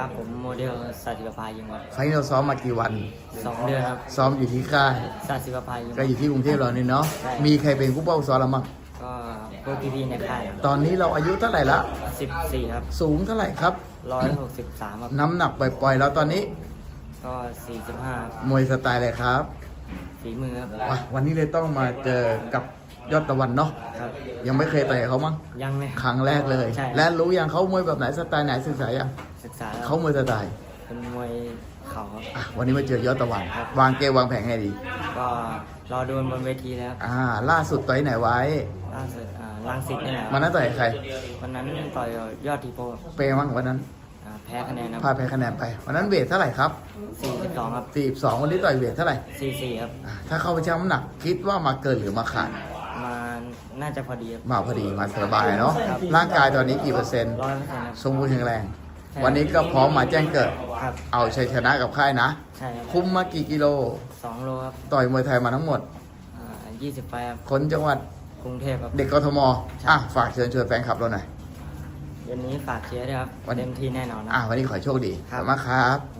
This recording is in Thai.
ครับผมโมเดลสาธิตภายิงครับไฟล์เราซ้อมมากี่วัน สองเดือนครับซ้อมอยู่ที่ค่ายสาธิตภายิงก็อยู่ที่กรุงเทพเรานี่เนาะใช่มีใครเป็นผู้เป้าซ้อมเรามั้งก็พวกพี่ๆในค่ายตอนนี้เราอายุเท่าไหร่ละสิบสี่ครับสูงเท่าไหร่ครับร้อยหกสิบสามครับน้ำหนักปล่อยๆแล้วตอนนี้ก็สี่สิบห้ามวยสไตล์อะไรครับฝีมือครับวะวันนี้เลยต้องมาเจอกับยอดตะวันเนาะครับยังไม่เคยต่อยกับเขามั้งยังเลยครั้งแรกเลยใช่และรู้ยังเขามวยแบบไหนสไตล์ไหนศึกษายัง ศึกษาแล้วเขามวยสไตล์เป็นมวยเข่าครับ อะวันนี้มาเจอยอดตะวันครับ วางเกมวางแผนให้ดี ก็รอดูบนเวทีแล้วครับอ่า ล่าสุดต่อยไหนไว้ ล่าสุดอ่าลังสิตนี่แหละควัรันบนั้นต่อยกับใครวันนั้นต่อยยอดทีโปเปย์มั้งวันนั้นอ่าแพ้คะแนนพลาคดรับแพ้คะแนนไป วันนั้นเวทเท่าไหร่ครับสี่สิบสองครับ42วันนี้ต่อยเวทเท่าไหร่สี่สี่ครับ อะถ้าเข้าไปชั่งน้ำหนักคิดว่ามาเกินหรือมาขาดมาน่าจะพอดีครับมาพอดีมาสบายเนาะร่างกายตอนนี้กี่เปอร์เซ็นต์ร้อยเปอร์เซ็นต์ครับสมบูรณ์แข็งแรงใช่ วันนี้ก็พร้อมมาแจ้งเกิด ครับ เอาชัยชนะกับค่ายนะ ใช่ครับคุมมากี่กิโล สองโลครับต่อยมวยไทยมาทั้งหมดยี่สิบไปครับ คนจังหวัดกรุงเทพครับ เด็กกทมอะฝากเชิญชวนแฟนคลับเราหน่อย เดือนนี้ฝากเชียร์ด้วยครับวัน เต็มที่แน่นอนนะ อะวันนี้ขอให้โชคดีขอบคุณมากครับครับขอบคุณ